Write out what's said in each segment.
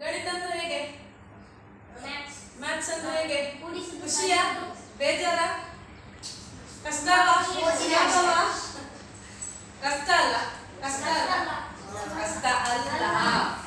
ಗಣಿತ ಅಂದ್ರೆ ಹೇಗೆ? ಮ್ಯಾಥ್ಸ್ ಅಂದ್ರೆ ಹೇಗೆ? ಖುಷಿಯ? ಬೇಜಾರ? ಕಷ್ಟವಾ ಸುಲಭವಾ ಕಷ್ಟ ಅಲ್ಲ. ಕಷ್ಟ ಅಲ್ಲ. ಕಷ್ಟ ಅಲ್ಲ.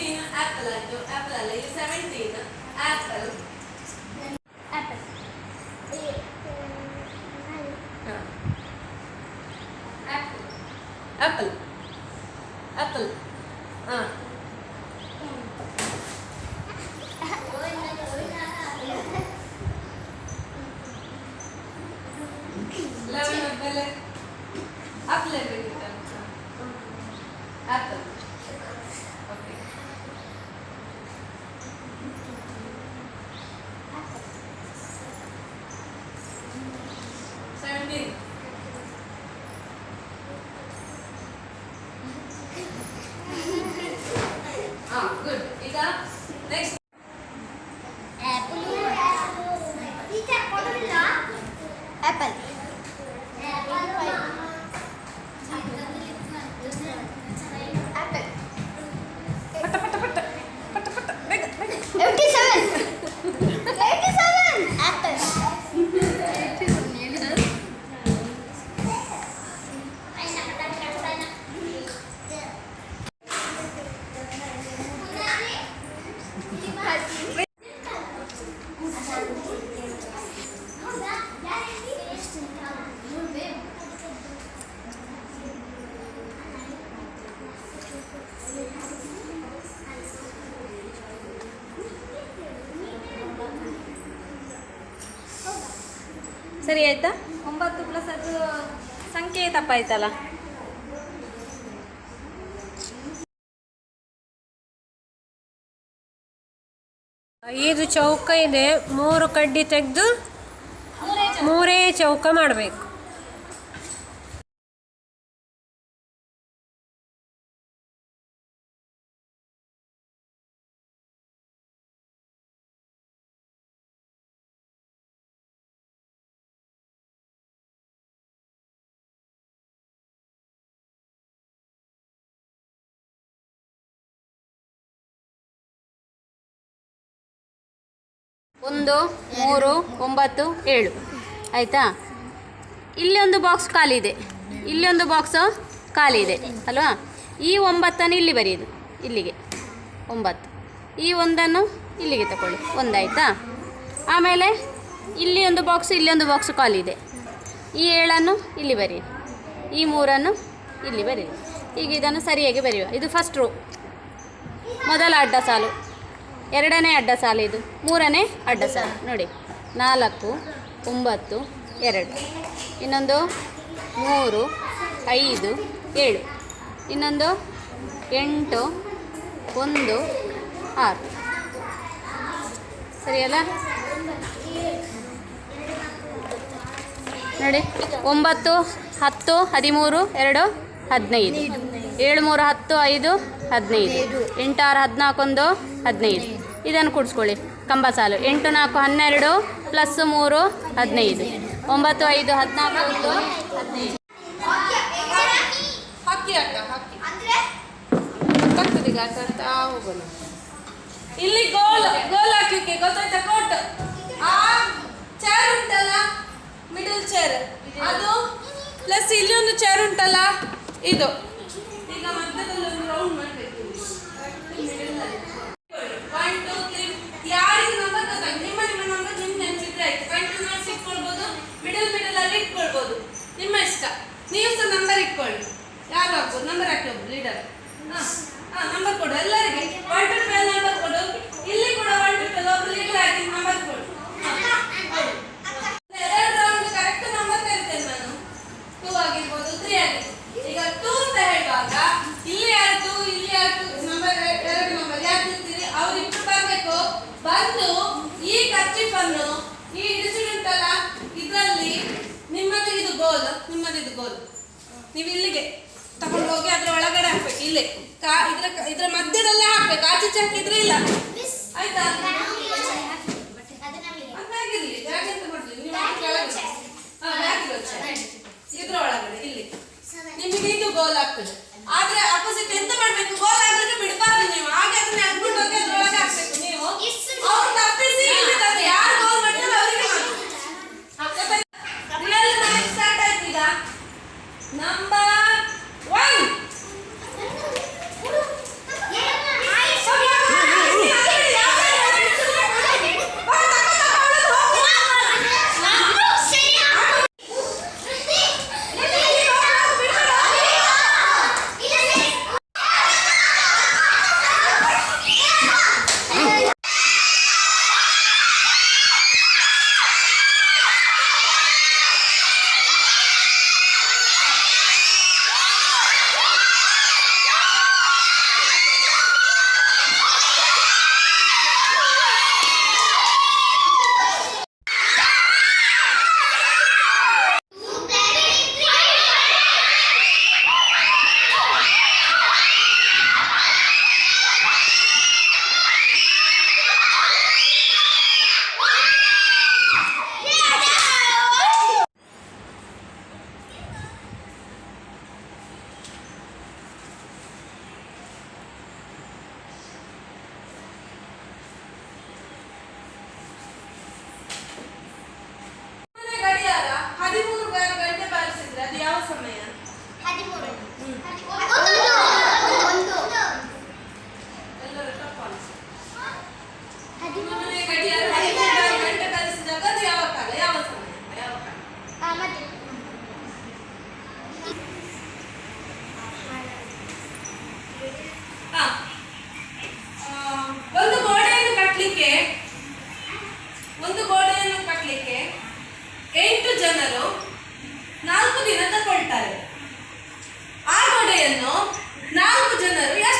16 apple. Apple. 17 apple. ಸರಿ ಆಯಿತಾ? ಒಂಬತ್ತು ಪ್ಲಸ್ ಅದು ಸಂಖ್ಯೆ ತಪ್ಪಾಯ್ತಲ್ಲ ಐದು ಚೌಕ ಇದೆ ಮೂರು ಕಡ್ಡಿ ತೆಗೆದು ಮೂರೇ ಚೌಕ ಮಾಡಬೇಕು. ಒಂದು, ಮೂರು, ಒಂಬತ್ತು, ಏಳು. ಆಯಿತಾ? ಇಲ್ಲಿ ಒಂದು ಬಾಕ್ಸ್ ಖಾಲಿ ಇದೆ. ಇಲ್ಲಿ ಒಂದು ಬಾಕ್ಸು ಖಾಲಿ ಇದೆ, ಅಲ್ವಾ? ಈ ಒಂಬತ್ತನ್ನು ಇಲ್ಲಿ ಬರೆಯೋದು ಇಲ್ಲಿಗೆ. ಒಂಬತ್ತು. ಈ ಒಂದನ್ನು ಇಲ್ಲಿಗೆ ತಗೊಳ್ಳಿ. ಒಂದಾಯಿತಾ? ಆಮೇಲೆ ಇಲ್ಲಿ ಒಂದು ಬಾಕ್ಸ್ ಇಲ್ಲಿ ಒಂದು ಬಾಕ್ಸ್ ಖಾಲಿ ಇದೆ. ಈ ಏಳನ್ನು ಇಲ್ಲಿ ಬರೆಯಿರಿ. ಈ ಮೂರನ್ನು ಇಲ್ಲಿ ಬರೀರಿ ಈಗ ಇದನ್ನು ಸರಿಯಾಗಿ ಬರೆಯುವ. ಇದು ಫಸ್ಟ್ ರೋ ಮೊದಲ ಅಡ್ಡ ಸಾಲು. ಎರಡನೇ ಅಡ್ಡ ಸಾಲು ಇದು. ಮೂರನೇ ಅಡ್ಡ ಸಾಲು. ನೋಡಿ. ನಾಲ್ಕು ಒಂಬತ್ತು ಎರಡು. ಇನ್ನೊಂದು ಮೂರು ಐದು ಏಳು. ಇನ್ನೊಂದು ಎಂಟು ಒಂದು ಆರು. ಸರಿಯಲ್ಲ? ನೋಡಿ. ಒಂಬತ್ತು ಹತ್ತು ಹದಿಮೂರು ಎರಡು ಹದಿನೈದು. ಏಳು ಮೂರು ಹತ್ತು ಐದು ಹದಿನೈದು. ಎಂಟಾರು ಹದಿನಾಲ್ಕೊಂದು ಹದಿನೈದು. ಇದನ್ನು ಕೂಡಿಸ್ಕೊಳ್ಳಿ. ಕಂಬ ಸಾಲು. ಎಂಟು ನಾಲ್ಕು ಹನ್ನೆರಡು ಪ್ಲಸ್ ಮೂರು ಹದಿನೈದು. ಒಂಬತ್ತು ಐದು ಹದಿನಾಲ್ಕು ಒಂದು ಹದಿನೈದು. ಹಕ್ಕಿ ಹಕ್ಕಿ. ಆಟ ಹೋಗೋಣ. ಇಲ್ಲಿ ಗೋಲ್ ಗೋಲ್ ಹಾಕ್ಲಿಕ್ಕೆ ಗೊತ್ತಾಯ್ತಾ ಕೋಟ್? ಆ ಚೇರ್ ಉಂಟಲ್ಲ? ಮಿಡಲ್ ಚೇರ್ ಅದು? ಪ್ಲಸ್ ಇಲ್ಲಿ ಒಂದು ಚೇರ್ ಉಂಟಲ್ಲ? ಇದು. ಈಗ ಮಧ್ಯದಲ್ಲಿ ಇದು ಗೋಲ್ ಆಗ್ತದೆ. ಆದ್ರೆ ಅಪೋಸಿಟ್ ಎಂತ ಮಾಡ್ಬೇಕು? ಗೋಲ್ ಗೋಡೆಯನ್ನು ನಾಲ್ಕು ಜನರು ಎಷ್ಟು